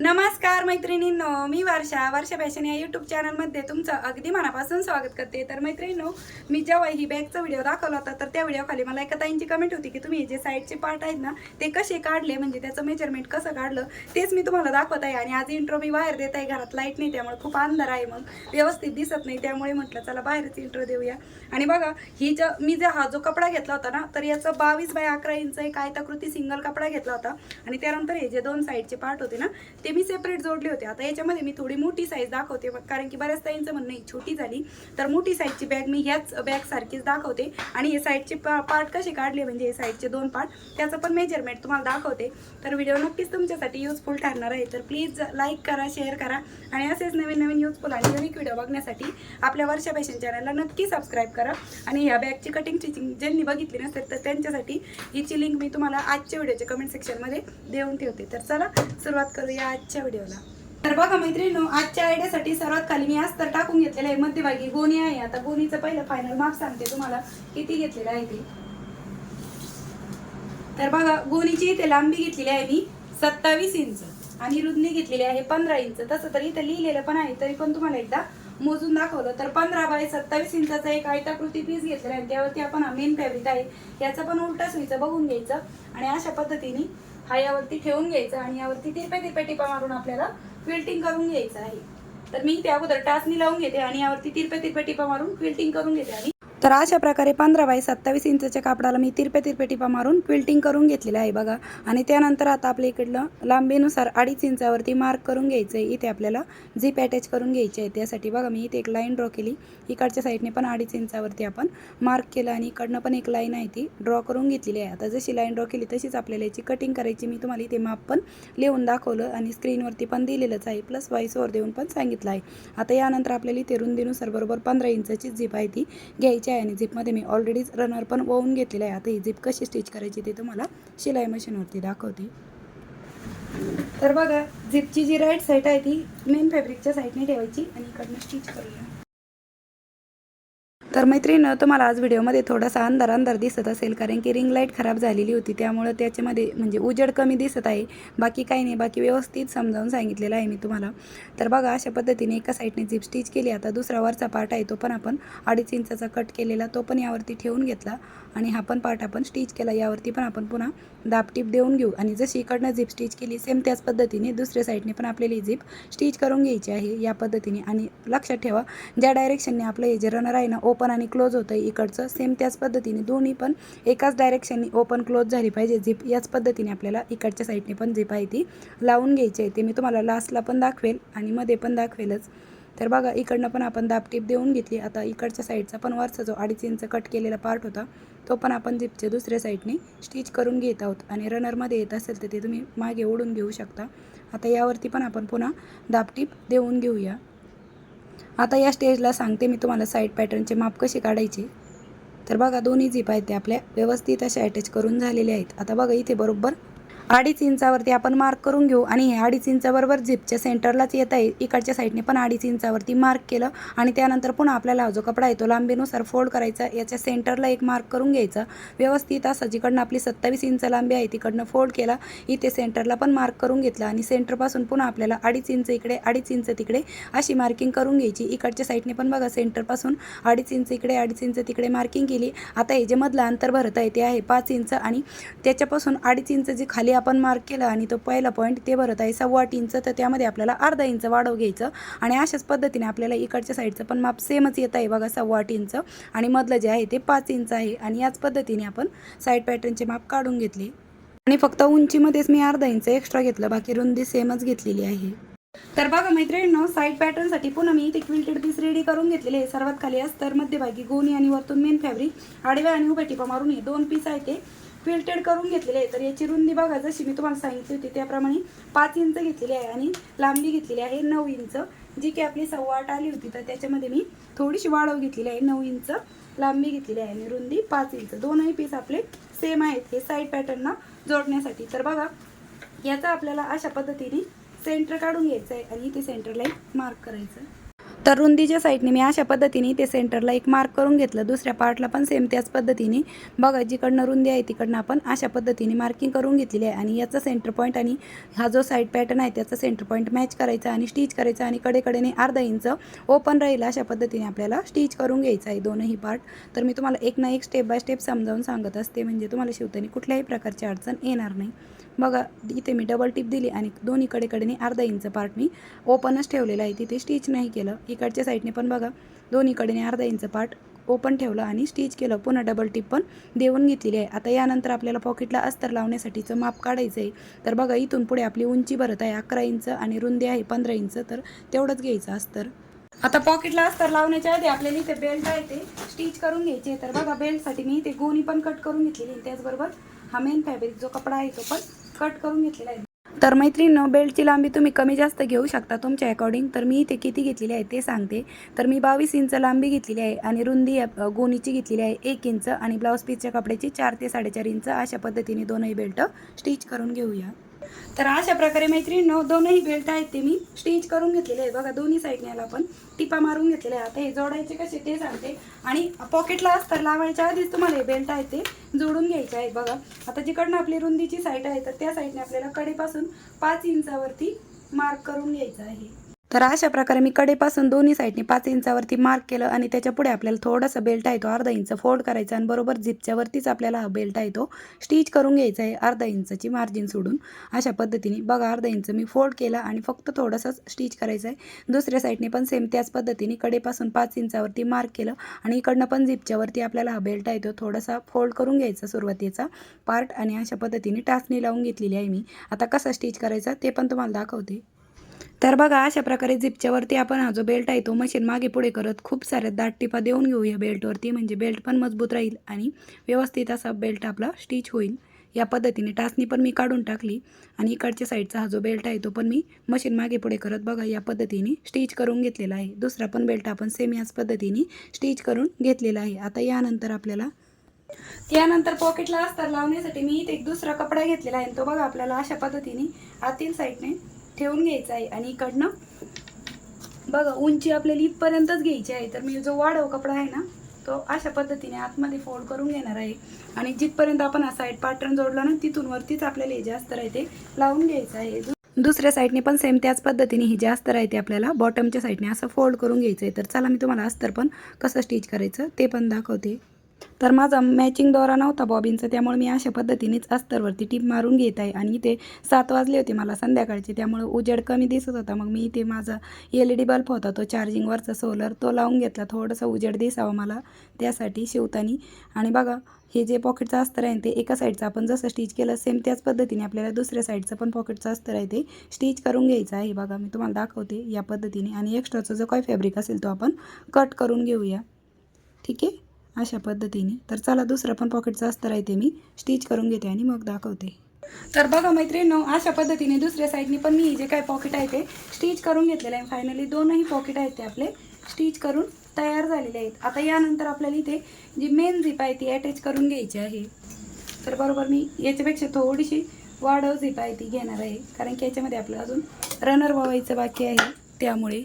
नमस्कार मैत्रिणींनो मी वर्षा. वर्षा फॅशन या यूट्यूब चॅनलमध्ये तुमचं अगदी मनापासून स्वागत करते. तर मैत्रिणींनो मी जेव्हा ही बॅगचा व्हिडिओ दाखवला होता तर त्या व्हिडिओखाली मला एका ताईंची कमेंट होती की तुम्ही हे जे साईडचे पार्ट आहेत ना ते कसे काढले? म्हणजे त्याचं मेजरमेंट कसं काढलं? तेच मी तुम्हाला दाखवत आहे आणि आज इंट्रो मी बाहेर देत आहे. घरात लाइट नाही त्यामुळे खूप अंधार आहे मग. व्यवस्थित दिसत नाही त्यामुळे म्हटलं चला बाहेरच इंट्रो देऊया. आणि बघा ही ज मी जे हा जो कपडा घेतला होता ना तर याचं बावीस बाय अकरा इंच एक आयताकृती सिंगल कपडा घेतला होता. आणि त्यानंतर हे जे दोन साईडचे पार्ट होते ना ते मी सेपरेट जोडले होते. आता याच्यामध्ये मी थोडी मोठी साईज दाखवते कारण की बऱ्याच ताईंचं म्हणणं ही छोटी झाली. तर मोठी साईजची बॅग मी ह्याच बॅग सारखीच दाखवते. आणि हे साईडचे पार्ट कसे काढले म्हणजे हे साईडचे दोन पार्ट त्याचं पण मेजरमेंट तुम्हाला दाखवते. तर व्हिडिओ नक्कीच तुमच्यासाठी युजफुल ठरणार आहे. तर प्लीज लाईक करा शेअर करा. आणि असेच नवीन नवीन युजफुल आणि युनिक व्हिडिओ बघण्यासाठी आपल्या वर्षा फॅशन चॅनलला नक्की सबस्क्राईब करा. आणि ह्या बॅगची कटिंग स्टिचिंग ज्यांनी बघितली नसेल तर त्यांच्यासाठी हिची लिंक मी तुम्हाला आजच्या व्हिडिओच्या कमेंट सेक्शनमध्ये देऊन ठेवते. तर चला सुरुवात करूया आजच्या व्हिडिओला. तर बघा मैत्रिणीनो आजच्या आयडियासाठी सर्वात खाली मी आज तर टाकून घेतलेलं आहे मध्यभागी. गोणी आहे. आता गोणीचं पहिलं फायनल मार्क सांगते तुम्हाला. किती घेतलेलं आहे ते. तर बघा गोणीची इथे लांबी घेतलेली आहे मी सत्तावीस इंच. आणि रुंदी घेतलेली आहे पंधरा इंच. तसं तर इथं लिहिलेलं पण आहे तरी पण तुम्हाला एकदा मोजून दाखवलं. तर पंधरा बाय सत्तावीस इंचाचा एक आयताकृती पीस घेतलेला आहे. त्यावरती आपण हा मेन फॅब्रिक आहे. याचं पण उलटा सुईचं बघून घ्यायचं. आणि अशा पद्धतीने हा यावरती ठेवून घ्यायचा आणि यावरती तिरपे तिरपे टिपा मारून आपल्याला क्विल्टिंग करून घ्यायचं आहे. तर मी त्या अगोदर टाचणी लावून घेते आणि यावरती तिरपे तिरपे टिपा मारून क्विल्टिंग करून घेते आणि तर अशा प्रकारे पंधरा बाय सत्तावीस इंचच्या कापडाला मी तिरपे तिरपे टिपा मारून क्विल्टिंग करून घेतलेलं आहे बघा. आणि त्यानंतर आता आपल्या इकडलं लांबीनुसार अडीच इंचावरती मार्क करून घ्यायचं आहे. इथे आपल्याला झीप अटॅच करून घ्यायची आहे. त्यासाठी बघा मी इथे एक लाईन ड्रॉ केली. इकडच्या साईडने पण अडीच इंचावरती आपण मार्क केलं आणि इकडनं पण एक लाईन आहे ती ड्रॉ करून घेतलेली आहे. आता जशी लाईन ड्रॉ केली तशीच आपल्याला याची कटिंग करायची. मी तुम्हाला इथे माप पण लिहून दाखवलं आणि स्क्रीनवरती पण दिलेलंच आहे. प्लस व्हॉईसवर देऊन पण सांगितलं आहे. आता यानंतर आपल्याला इथे रुंदीनुसार बरोबर पंधरा इंचाची झीप आहे ती. घ्यायची आहे आणि झिपमध्ये मी ऑलरेडीच रनर पण वळून घेतलेलं आहे. आता ही झिप कशी स्टिच करायची ते तुम्हाला शिलाई मशीनवरती दाखवते. तर बघा झिपची जी राईट साईड आहे ती मेन फॅब्रिकच्या साईडने ठेवायची आणि इकडनं स्टिच करूया. तर मैत्रीण तुम्हाला आज व्हिडिओमध्ये थोडासा अंधार अंधार दिसत असेल कारण की रिंग लाइट खराब झालेली होती. त्यामुळं त्याच्यामध्ये म्हणजे उजेड कमी दिसत आहे. बाकी काही नाही बाकी व्यवस्थित समजावून सांगितलेलं आहे मी तुम्हाला. तर बघा अशा पद्धतीने एका साईडने झिप स्टिच केली. आता दुसरा वरचा पार्ट आहे तो पण आपण अडीच इंचाचा कट केलेला तो पण यावरती ठेवून घेतला. आणि हा पण पार्ट आपण स्टिच केला. यावरती पण आपण पुन्हा दाबटीप देऊन घेऊ. आणि जशी इकडनं झिप स्टिच केली सेम त्याच पद्धतीने दुसऱ्या साईडने पण आपल्याला ही झिप स्टिच करून घ्यायची आहे या पद्धतीने. आणि लक्षात ठेवा ज्या डायरेक्शनने आपलं हे जे रनर आहे ना ओपन आणि क्लोज होतं आहे इकडचं. सेम त्याच पद्धतीने दोन्ही पण एकाच डायरेक्शननी ओपन क्लोज झाली पाहिजे. झिप याच पद्धतीने आपल्याला इकडच्या साईडने पण झिप आहे ती लावून घ्यायची आहे. ते मी तुम्हाला लास्टला पण दाखवेल आणि मध्ये पण दाखवेलच. तर बघा इकडनं पण आपण दाबटीप देऊन घेतली. आता इकडच्या साईडचा पण वरचा जो अडीच इंच कट केलेला पार्ट होता तो पण आपण झिपच्या दुसऱ्या साईडने स्टिच करून घेत आहोत. आणि रनरमध्ये येत असेल तर ते तुम्ही मागे ओढून घेऊ शकता. आता यावरती पण आपण पुन्हा दाबटीप देऊन घेऊया. आता या स्टेजला सांगते मी तुम्हाला साईड पॅटर्नचे माप कसे काढायचे. तर बघा दोन्ही झिप आहेत ते आपल्या व्यवस्थित अशा अटॅच करून झालेले आहेत. आता बघा इथे बरोबर अडीच इंचावरती आपण मार्क करून घेऊ आणि हे अडीच इंचाबरोबर झिपच्या सेंटरलाच येत आहे. इकडच्या साईडने पण अडीच इंचावरती मार्क केलं आणि त्यानंतर पुन्हा आपल्याला हा जो कपडा आहे तो लांबीनुसार फोल्ड करायचा. याच्या सेंटरला एक मार्क करून घ्यायचा. व्यवस्थित असं जिकडनं आपली सत्तावीस इंच लांबी आहे तिकडनं फोल्ड केला. इथे सेंटरला पण मार्क करून घेतला आणि सेंटरपासून पुन्हा आपल्याला अडीच इंच इकडे अडीच इंच तिकडे अशी मार्किंग करून घ्यायची. इकडच्या साईडने पण बघा सेंटरपासून अडीच इंच इकडे अडीच इंच तिकडे मार्किंग केली. आता हे जे मधलं अंतर भरत आहे ते आहे पाच इंच आणि त्याच्यापासून अडीच इंच जे खाली आपण मार्क केलं आणि तो पहिला पॉईंट ते भरत आहे. सव्वा आठ इंच तर त्यामध्ये आपल्याला अर्धा इंच वाढव घ्यायचं. आणि अशाच पद्धतीने आपल्याला इकडच्या साईडचं पण माप सेमच येत आहे बघा सव्वा आठ इंच आणि मधलं जे आहे ते पाच इंच आहे. आणि याच पद्धतीने आपण साईड पॅटर्नचे माप काढून घेतले. आणि फक्त उंचीमध्येच मी अर्धा इंच एक्स्ट्रा घेतलं. बाकी रुंदी सेमच घेतलेली आहे. तर बघा मैत्रिणींनो साईड पॅटर्नसाठी पुन्हा मी इथे क्विल्टेड पीस रेडी करून घेतलेले आहे. सर्वात खाली असतर मध्यभागी गोणी आणि वरतून मेन फॅब्रिक आडव्या आणि उभ्या टिपा मारून हे दोन पीस आहे ते. क्विल्टेड करून घेतलेले आहे. तर याची रुंदी बघा जशी मी तुम्हाला सांगितली होती त्याप्रमाणे पाच इंच घेतलेली आहे आणि लांबी घेतलेली आहे नऊ इंच. जी की आपली सव्वा आठ आली होती तर त्याच्यामध्ये मी थोडीशी वाढव घेतलेली आहे. नऊ इंच लांबी घेतलेली आहे आणि रुंदी पाच इंच. दोनही पीस आपले सेम आहेत हे साईड पॅटर्नना जोडण्यासाठी. तर बघा याचा आपल्याला अशा पद्धतीने सेंटर काढून घ्यायचं आहे आणि ते सेंटर लाईन मार्क करायचं तर रुंदीच्या साईडने मी अशा पद्धतीने ते सेंटरला एक मार्क करून घेतलं. दुसऱ्या पार्टला पण सेम त्याच पद्धतीने. बघा जिकडनं रुंदी आहे तिकडनं आपण अशा पद्धतीने मार्किंग करून घेतलेली आहे. आणि याचा सेंटर पॉईंट आणि हा जो साईड पॅटर्न आहे त्याचा सेंटर पॉईंट मॅच करायचा आणि स्टिच करायचा आणि कडेकडेने अर्धा इंच ओपन राहील अशा पद्धतीने आपल्याला स्टिच करून घ्यायचं आहे दोनही पार्ट तर मी तुम्हाला एक ना एक स्टेप बाय स्टेप समजावून सांगत असते. म्हणजे तुम्हाला शिवताना कुठल्याही प्रकारची अडचण येणार नाही. बघा इथे मी डबल टिप दिली आणि दोन्हीकडे कडेने अर्धा इंच पार्ट मी ओपनच ठेवलेला आहे. तिथे स्टिच नाही केलं. इकडच्या साईडने पण बघा दोन्हीकडेने अर्धा इंच पार्ट ओपन ठेवलं आणि स्टिच केलं. पुन्हा डबल टिप पण देऊन घेतलेली आहे. आता यानंतर आपल्याला पॉकेटला अस्तर लावण्यासाठीचं माप काढायचं आहे. तर बघा इथून पुढे आपली उंची भरत आहे. अकरा इंच आणि रुंदी आहे पंधरा इंच तर तेवढंच घ्यायचं अस्तर. आता पॉकेटला अस्तर लावण्याच्या आधी आपल्याला इथे बेल्ट आहे ते स्टिच करून घ्यायचे तर बघा बेल्टसाठी मी इथे गोणी पण कट करून घेतलेली त्याचबरोबर हा मेन फॅब्रिक जो कपडा आहे तो पण कट करून घेतलेला आहे तर मैत्रीण बेल्टची लांबी तुम्ही कमी जास्त घेऊ शकता तुमच्या अकॉर्डिंग तर मी इथे किती घेतलेली आहे ते सांगते. तर मी बावीस इंच लांबी घेतलेली आहे आणि रुंदी गोणीची घेतलेली आहे एक इंच आणि ब्लाऊज पीसच्या कपड्याची चार ते साडेचार इंच. अशा पद्धतीने दोनही बेल्ट स्टिच करून घेऊया. तर अशा प्रकारे मैत्रिणींनो दोनही बेल्ट आहेत ते मी स्टिच करून घेतलेले आहे बघा दोन्ही साईडने याला आपण टिपा मारून घेतलेल्या आता हे जोडायचे कसे ते सांगते. आणि पॉकेटला अस्तर लावायच्या आधीच तुम्हाला हे बेल्ट आहे ते जोडून घ्यायचे आहे बघा आता जिकडनं आपली रुंदीची साईड आहे तर त्या साईडने आपल्याला कडेपासून पाच इंचावरती मार्क करून घ्यायचं आहे. तर अशा प्रकारे मी कडेपासून दोन्ही साईडने पाच इंचावरती मार्क केलं आणि त्याच्या पुढे आपल्याला थोडासा बेल्ट आहे तो अर्धा इंच फोल्ड करायचा आणि बरोबर झिपच्या वरतीच आपल्याला हा बेल्ट आहे तो स्टिच करून घ्यायचा आहे अर्धा इंचची मार्जिन सोडून. अशा पद्धतीने बघा अर्धा इंच मी फोल्ड केला आणि फक्त थोडंसं स्टिच करायचं आहे. दुसऱ्या साईडने पण सेम त्याच पद्धतीने कडेपासून पाच इंचावरती मार्क केलं आणि इकडनं पण झिपच्यावरती आपल्याला हा बेल्ट आहे तो थोडासा फोल्ड करून घ्यायचा सुरुवातीचा पार्ट आणि अशा पद्धतीने टाचणी लावून घेतलेली आहे मी. आता कसा स्टिच करायचा ते पण तुम्हाला दाखवते. तर बघा अशा प्रकारे झिपच्यावरती आपण हा जो बेल्ट आहे तो मशीन मागे पुढे करत खूप साऱ्या दाट टिपा देऊन घेऊ या बेल्टवरती म्हणजे बेल्ट पण मजबूत राहील आणि व्यवस्थित असा बेल्ट आपला स्टिच होईल. या पद्धतीने टाचणी पण मी काढून टाकली आणि इकडच्या साईडचा हा जो बेल्ट आहे तो पण मी मशीन मागे पुढे करत बघा या पद्धतीने स्टिच करून घेतलेला आहे. दुसरा पण बेल्ट आपण सेम याच पद्धतीने स्टिच करून घेतलेला आहे. आता यानंतर आपल्याला त्यानंतर पॉकेटला अस्तर लावण्यासाठी मी इथे एक दुसरा कपडा घेतलेला आहे. तो बघा आपल्याला अशा पद्धतीने आतील साईडने ठेवून घ्यायचा आहे आणि इकडनं बघा उंची आपल्याला इथपर्यंतच घ्यायची आहे. तर मी जो वाढव कपडा आहे ना तो अशा पद्धतीने आतमध्ये फोल्ड करून घेणार आहे. आणि जिथपर्यंत आपण हा साईड पॅटर्न जोडला ना तिथून वरतीच आपल्याला हे जास्त आहे ते लावून घ्यायचं आहे. दुसऱ्या साईडने पण सेम त्याच पद्धतीने ही जास्त राहते आपल्याला. बॉटमच्या साईडने असं फोल्ड करून घ्यायचं आहे. तर चला मी तुम्हाला अस्तर पण कसं स्टिच करायचं ते पण दाखवते. तर माझा मॅचिंग दोरा नव्हता बॉबींचा त्यामुळे मी अशा पद्धतीनेच अस्तरवरती टीप मारून घेत आहे. आणि इथे सात वाजले होते मला संध्याकाळचे त्यामुळे उजेड कमी दिसत होता. मग मी इथे माझा एल ई डी बल्ब होता तो चार्जिंगवरचा सोलर तो लावून घेतला. थोडंसं उजेड दिसावा मला त्यासाठी शिवतानी. आणि बघा हे जे पॉकेटचं अस्तर आहे ते एका साईडचं आपण जसं स्टिच केलं सेम त्याच पद्धतीने आपल्याला दुसऱ्या साईडचं पण पॉकेटचं अस्तर आहे ते स्टिच करून घ्यायचं आहे. बघा मी तुम्हाला दाखवते या पद्धतीने. आणि एक्स्ट्राचा जो काही फॅब्रिक असेल तो आपण कट करून घेऊया. ठीक आहे? अशा पद्धतीने. तर चला दुसरं पण पॉकेटचं अस्तर आहे ते मी. स्टिच करून घेते आणि मग दाखवते. तर बघा मैत्रिणींनो अशा पद्धतीने दुसऱ्या साईडने पण मी जे काय पॉकेट आहे ते स्टिच करून घेतलेलं आहे. फायनली दोनही पॉकेट आहेत ते आपले स्टिच करून तयार झालेले आहेत. आता यानंतर आपल्याला इथे जी मेन झिप आहे ती अटॅच करून घ्यायची आहे. तर बरोबर मी याच्यापेक्षा थोडीशी वाढव झिप आहे ती घेणार आहे. कारण की याच्यामध्ये आपलं अजून रनर व्हायचं बाकी आहे त्यामुळे.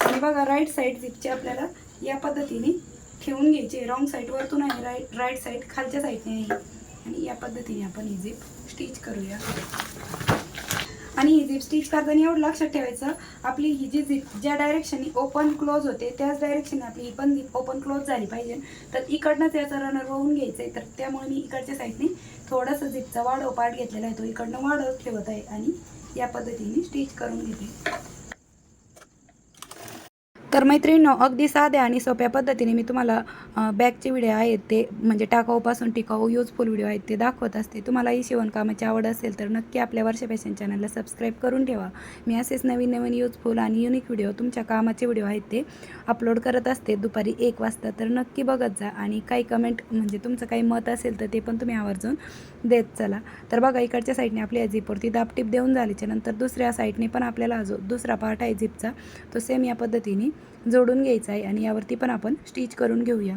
आणि बघा राईट साईड झिपची आपल्याला या पद्धतीने ठेवून घ्यायची. रॉंग साईडवरतून आहे राईट राईट साईड खालच्या साईडने आहे आणि या पद्धतीने आपण ही झिप स्टिच करूया. आणि ही झिप स्टिच करताना एवढं लक्षात ठेवायचं आपली ही जी झिप ज्या डायरेक्शननी ओपन क्लोज होते त्याच डायरेक्शनने आपली ही पण झिप ओपन क्लोज झाली पाहिजे. तर इकडनंच याचा रनर वाहून घ्यायचं आहे तर त्यामुळे मी इकडच्या साईडने थोडंसं झिपचा वाढव पार्ट घेतलेला आहे. तो इकडनं वाढव ठेवत आहे आणि या पद्धतीने स्टिच करून घेते. तर मैत्रिणींनो अगदी साध्या आणि सोप्या पद्धतीने मी तुम्हाला बॅगचे व्हिडिओ आहेत ते म्हणजे टाकाऊपासून टिकाऊ युजफुल व्हिडिओ आहेत ते दाखवत असते. तुम्हालाही शिवणकामाची आवड असेल तर नक्की आपल्या वर्ष फॅशन चॅनलला सबस्क्राईब करून ठेवा. मी असेच नवीन नवीन युजफुल आणि युनिक व्हिडिओ तुमच्या कामाचे व्हिडिओ आहेत ते अपलोड करत असते. दुपारी एक वाजता तर नक्की बघत जा आणि काही कमेंट म्हणजे तुमचं काही मत असेल तर ते पण तुम्ही आवर्जून देत चला. तर बघा इकडच्या साईडने आपली अजिपवरती दापटीप देऊन झाल्याच्यानंतर दुसऱ्या साईडने पण आपल्याला जो दुसरा पार्ट आहे झिपचा तो सेम या पद्धतीने जोडून घ्यायचा आहे आणि यावरती पण आपण स्टिच करून घेऊया.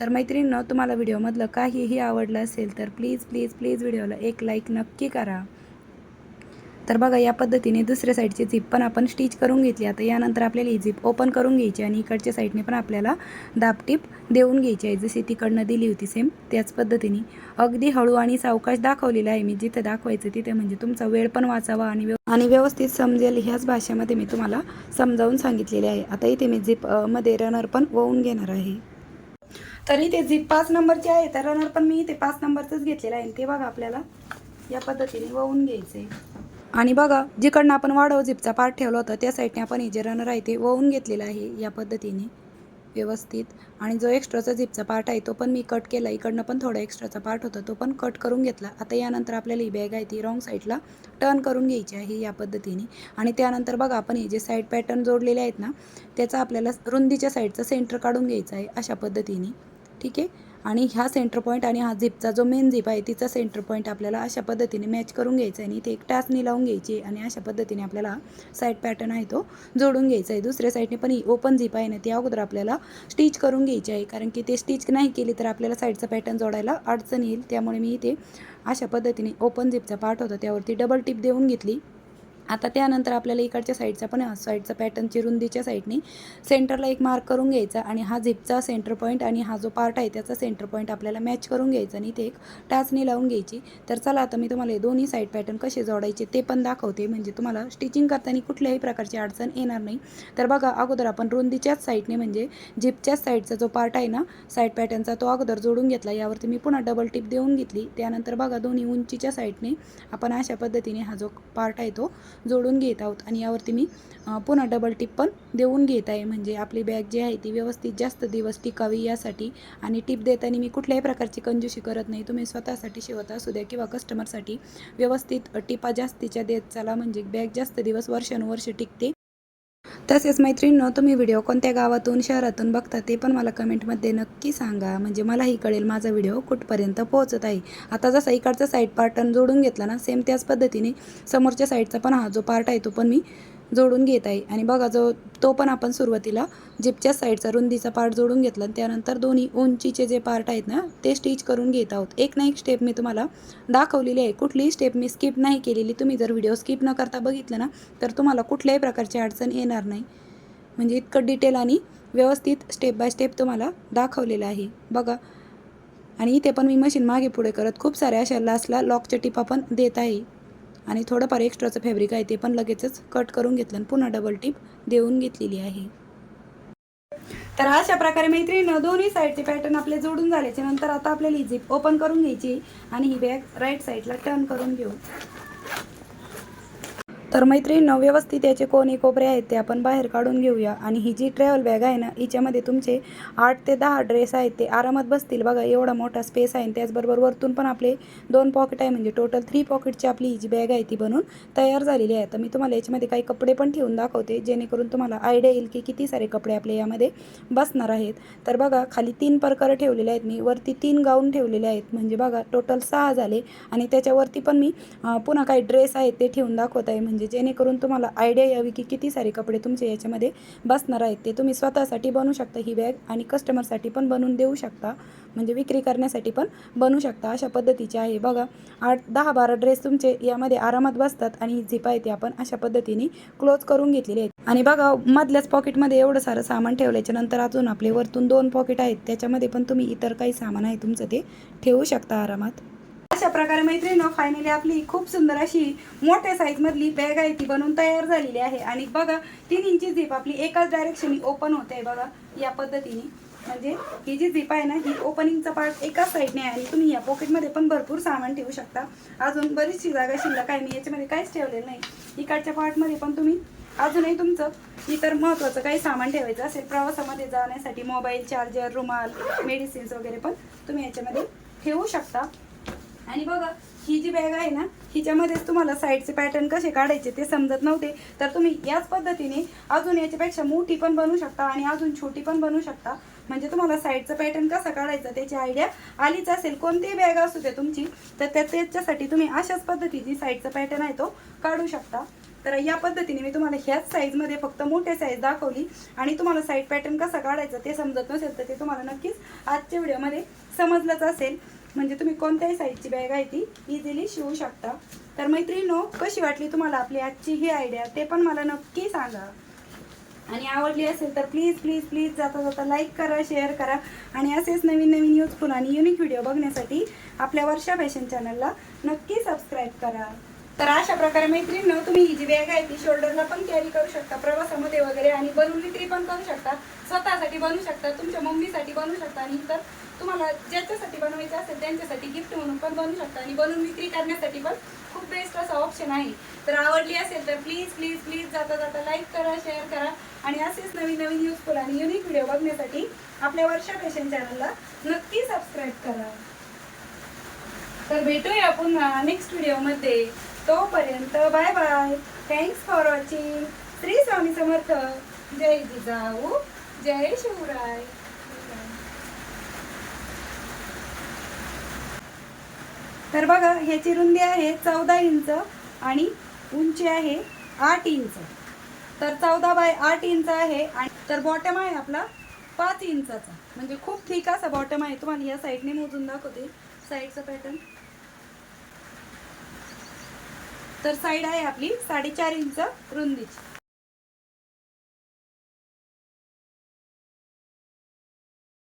तर मैत्रिणीनं तुम्हाला व्हिडिओमधलं काहीही आवडलं असेल तर प्लीज प्लीज प्लीज व्हिडिओला एक लाईक नक्की करा. तर बघा या पद्धतीने दुसऱ्या साईडची झिप पण आपण स्टिच करून घेतली. आता यानंतर आपल्याला ही झिप ओपन करून घ्यायची आणि इकडच्या साईडने पण आपल्याला दाबटीप देऊन घ्यायची आहे जशी तिकडनं दिली होती सेम त्याच पद्धतीने. अगदी हळू आणि सावकाश दाखवलेलं आहे मी. जिथे दाखवायचं तिथे म्हणजे तुमचा वेळ पण वाचावा आणि व्यव- आणि व्यवस्थित समजेल ह्याच भाषेमध्ये मी तुम्हाला समजावून सांगितलेले आहे. आता इथे मी झिपमध्ये रनर पण वळून घेणार आहे. तरी ते झिप पाच नंबरचे आहे. तर रनर पण मी ते पाच नंबरचंच घेतलेलं आहे. ते बघा आपल्याला या पद्धतीने वळून घ्यायचं आहे आणि बघा जिकडनं आपण वाढव झिपचा पार्ट ठेवला होता त्या साईडने आपण हे जे रनर आहे ते वळून घेतलेलं आहे या पद्धतीने व्यवस्थित. आणि जो एक्स्ट्राचा झिपचा पार्ट आहे तो पण मी कट केला. इकडनं पण थोडा एक्स्ट्राचा पार्ट होता तो पण कट करून घेतला. आता यानंतर आपल्याला ही बॅग आहे ती रॉंग साईडला टर्न करून घ्यायची आहे या पद्धतीने. आणि त्यानंतर बघा आपण हे जे साईड पॅटर्न जोडलेले आहेत ना त्याचा आपल्याला रुंदीच्या साईडचा सेंटर काढून घ्यायचा आहे अशा पद्धतीने. ठीक आहे? आणि ह्या सेंटर पॉईंट आणि हा झिपचा जो मेन झिप आहे तिचा सेंटर पॉईंट आपल्याला अशा पद्धतीने मॅच करून घ्यायचा आहे. आणि ते एक टास्कनी लावून घ्यायची आहे आणि अशा पद्धतीने आपल्याला साईड पॅटर्न आहे तो जोडून घ्यायचा आहे. दुसऱ्या साईडने पण ही ओपन झिप आहे ना ती अगोदर आपल्याला स्टिच करून घ्यायची आहे. कारण की ते स्टिच नाही केली तर आपल्याला साईडचा पॅटर्न जोडायला अडचण येईल. त्यामुळे मी इथे अशा पद्धतीने ओपन झिपचा पार्ट होता त्यावरती डबल टिप देऊन घेतली. आता त्यानंतर आपल्याला इकडच्या साईडचा पण साईडचा पॅटर्नची रुंदीच्या साईडने सेंटरला एक मार्क करून घ्यायचा आणि हा झिपचा सेंटर पॉईंट आणि हा जो पार्ट आहे त्याचा सेंटर पॉईंट आपल्याला मॅच करून घ्यायचा आणि ते एक टाचणी लावून घ्यायची. तर चला आता मी तुम्हाला दोन्ही साईड पॅटर्न कसे जोडायचे ते पण दाखवते. म्हणजे तुम्हाला स्टिचिंग करताना कुठल्याही प्रकारची अडचण येणार नाही. तर बघा अगोदर आपण रुंदीच्याच साईडने म्हणजे झिपच्याच साईडचा जो पार्ट आहे ना साईड पॅटर्नचा तो अगोदर जोडून घेतला. यावरती मी पुन्हा डबल टिप देऊन घेतली. त्यानंतर बघा दोन्ही उंचीच्या साईडने आपण अशा पद्धतीने हा जो पार्ट आहे तो जोडून घेत आहोत. आणि यावरती मी पुन्हा डबल टिप पण देऊन घेत आहे. म्हणजे आपली बॅग जी आहे ती व्यवस्थित जास्त दिवस टिकावी यासाठी. आणि टिप देताना मी कुठल्याही प्रकारची कंजूशी करत नाही. तुम्ही स्वतःसाठी शिवत असू द्या किंवा कस्टमरसाठी व्यवस्थित टिपा जास्तीच्या देत चला. म्हणजे बॅग जास्त दिवस वर्षानुवर्ष टिकते. तसेच मैत्रिणींनो तुम्ही व्हिडिओ कोणत्या गावातून शहरातून बघता ते पण मला कमेंटमध्ये नक्की सांगा. म्हणजे मलाही कळेल माझा व्हिडिओ कुठपर्यंत पोहोचत आहे. आता जसा इकडचा साईड पार्टन जोडून घेतला ना सेम त्याच पद्धतीने समोरच्या साईडचा पण हा जो पार्ट आहे तो पण मी जोडून घेत आहे. आणि बघा जो तो पण आपण सुरुवातीला जिपच्या साईडचा रुंदीचा पार्ट जोडून घेतला आणि त्यानंतर दोन्ही उंचीचे जे पार्ट आहेत ना ते स्टिच करून घेत आहोत. एक ना एक स्टेप मी तुम्हाला दाखवलेली आहे. कुठलीही स्टेप मी स्किप नाही केलेली. तुम्ही जर व्हिडिओ स्किप न करता बघितलं ना तर तुम्हाला कुठल्याही प्रकारची अडचण येणार नाही. म्हणजे इतकं डिटेल आणि व्यवस्थित स्टेप बाय स्टेप तुम्हाला दाखवलेलं आहे. बघा. आणि इथे पण मी मशीन मागे पुढे करत खूप साऱ्या अशा लास्टला लॉकच्या टिपा पण देत आहे. आणि थोडंफार एक्स्ट्राचं फॅब्रिक आहे ते पण लगेचच कट करून घेतलं आणि पुन्हा डबल टिप देऊन घेतलेली आहे. तर अशा प्रकारे मैत्रिणीनं दोन्ही साईडचे पॅटर्न आपले जोडून झाल्याच्यानंतर आता आपल्याला ही झिप ओपन करून घ्यायची आणि ही बॅग राईट साईडला टर्न करून घेऊ. तर मैत्रिणींनो व्यवस्थित याचे कोणी कोपरे आहेत ते आपण बाहेर काढून घेऊया. आणि ही जी ट्रॅव्हल बॅग आहे ना हिच्यामध्ये तुमचे आठ ते दहा ड्रेस आहेत ते आरामात बसतील. बघा एवढा मोठा स्पेस आहे आणि त्याचबरोबर वरतून पण आपले दोन पॉकेट आहे. म्हणजे टोटल थ्री पॉकेटची आपली ही जी बॅग आहे ती बनून तयार झालेली आहे. तर मी तुम्हाला याच्यामध्ये काही कपडे पण ठेवून दाखवते जेणेकरून तुम्हाला आयडिया येईल की किती सारे कपडे आपले यामध्ये बसणार आहेत. तर बघा खाली तीन प्रकार ठेवलेले आहेत मी. वरती तीन गाऊन ठेवलेले आहेत. म्हणजे बघा टोटल सहा झाले. आणि त्याच्यावरती पण मी पुन्हा काही ड्रेस आहेत ते ठेवून दाखवत आहे. म्हणजे म्हणजे जेणेकरून तुम्हाला आयडिया यावी की किती सारे कपडे तुमचे याच्यामध्ये बसणार आहेत. ते तुम्ही स्वतःसाठी बनवू शकता ही बॅग आणि कस्टमरसाठी पण बनवून देऊ शकता. म्हणजे विक्री करण्यासाठी पण बनवू शकता. अशा पद्धतीचे आहे. बघा आठ दहा बारा ड्रेस तुमचे यामध्ये आरामात बसतात आणि ही झिप आहे ती आपण अशा पद्धतीने क्लोज करून घेतलेली आहेत. आणि बघा मधल्याच पॉकेटमध्ये एवढं सारं सामान ठेवल्याच्या नंतर अजून आपले वरतून दोन पॉकेट आहेत. त्याच्यामध्ये पण तुम्ही इतर काही सामान आहे तुमचं ते ठेवू शकता आरामात. अशा प्रकारे मैत्रिणीनं फायनली आपली खूप सुंदर अशी मोठ्या साईजमधली बॅग आहे ती बनवून तयार झालेली आहे. आणि बघा तीन इंची झीप आपली एकाच डायरेक्शनी ओपन होते आहे बघा या पद्धतीने. म्हणजे ही जी झीप आहे ना ही ओपनिंगचा पार्ट एकाच साईडने आहे आणि तुम्ही या पॉकेटमध्ये पण भरपूर सामान ठेवू शकता. अजून बरीचशी जागा शिल्लक आहे मी याच्यामध्ये काहीच ठेवलेलं नाही. इकडच्या पार्टमध्ये पण तुम्ही अजूनही तुमचं इतर महत्त्वाचं काही सामान ठेवायचं असेल प्रवासामध्ये जाण्यासाठी मोबाईल चार्जर रुमाल मेडिसिन्स वगैरे पण तुम्ही याच्यामध्ये ठेवू शकता. आणि बघा ही जी बॅग आहे ना हिच्यामध्येच तुम्हाला साईडचे पॅटर्न कसे काढायचे ते समजत नव्हते. तर तुम्ही याच पद्धतीने अजून याच्यापेक्षा मोठी पण बनवू शकता आणि अजून छोटी पण बनवू शकता. म्हणजे तुम्हाला साईडचं पॅटर्न कसं काढायचं त्याची आयडिया आलीच असेल. कोणतीही बॅग असू दे तुमची तर त्या त्याच्यासाठी तुम्ही अशाच पद्धतीची साईडचा पॅटर्न आहे तो काढू शकता. तर या पद्धतीने मी तुम्हाला ह्याच साईजमध्ये फक्त मोठे साईज दाखवली आणि तुम्हाला साईड पॅटर्न कसा काढायचा ते समजत नसेल तर ते तुम्हाला नक्कीच आजच्या व्हिडिओमध्ये समजलंच असेल. म्हणजे तुम्ही कोणत्याही साईजची बॅग आहे ती इझिली शिवू शकता. तर मैत्रिणीनो कशी वाटली तुम्हाला आपली आजची ही आयडिया ते पण मला नक्की सांगा. आणि आवडली असेल तर प्लीज प्लीज प्लीज जाता जाता लाईक करा शेअर करा. आणि असेच नवीन नवीन यूजफुल आणि युनिक व्हिडिओ बघण्यासाठी आपल्या वर्षा फॅशन चॅनलला नक्की सबस्क्राईब करा. तर अशा प्रकारे मैत्रिणीनं तुम्ही ही जी बॅग आहे ती शोल्डरला पण कॅरी करू शकता प्रवासामध्ये वगैरे आणि बनवून विक्री पण करू शकता. स्वतःसाठी बनवू शकता तुमच्या मम्मीसाठी बनवू शकता आणि इतर तुम्हाला ज्याच्यासाठी बनवायचं असेल त्यांच्यासाठी गिफ्ट म्हणून पण बनवू शकता. आणि बनवून विक्री करण्यासाठी पण खूप बेस्ट असा ऑप्शन आहे. तर आवडली असेल तर प्लीज प्लीज प्लीज जाता जाता लाईक करा शेअर करा. आणि असेच नवीन नवीन युजफुल आणि युनिक व्हिडिओ बघण्यासाठी आपल्या वर्षा फॅशन चॅनलला नक्की सबस्क्राईब करा. तर भेटूया आपण नेक्स्ट व्हिडिओमध्ये तोपर्यंत bye bye. Thanks for watching Shri Swami Samarth. जय जिजाऊ. जय शिवराय. तर बघा ह्याची रुंदी आहे चौदा इंच आणि उंची आहे आठ इंच. तर चौदा बाय आठ इंच आहे आणि तर बॉटम आहे आपला पाच इंचाचा. म्हणजे खूप ठीक असा बॉटम आहे. तुम्हाला या साईडने मोजून दाखवते. साईडचा पॅटर्न तर साईड आहे आपली साडेचार इंच रुंदीची.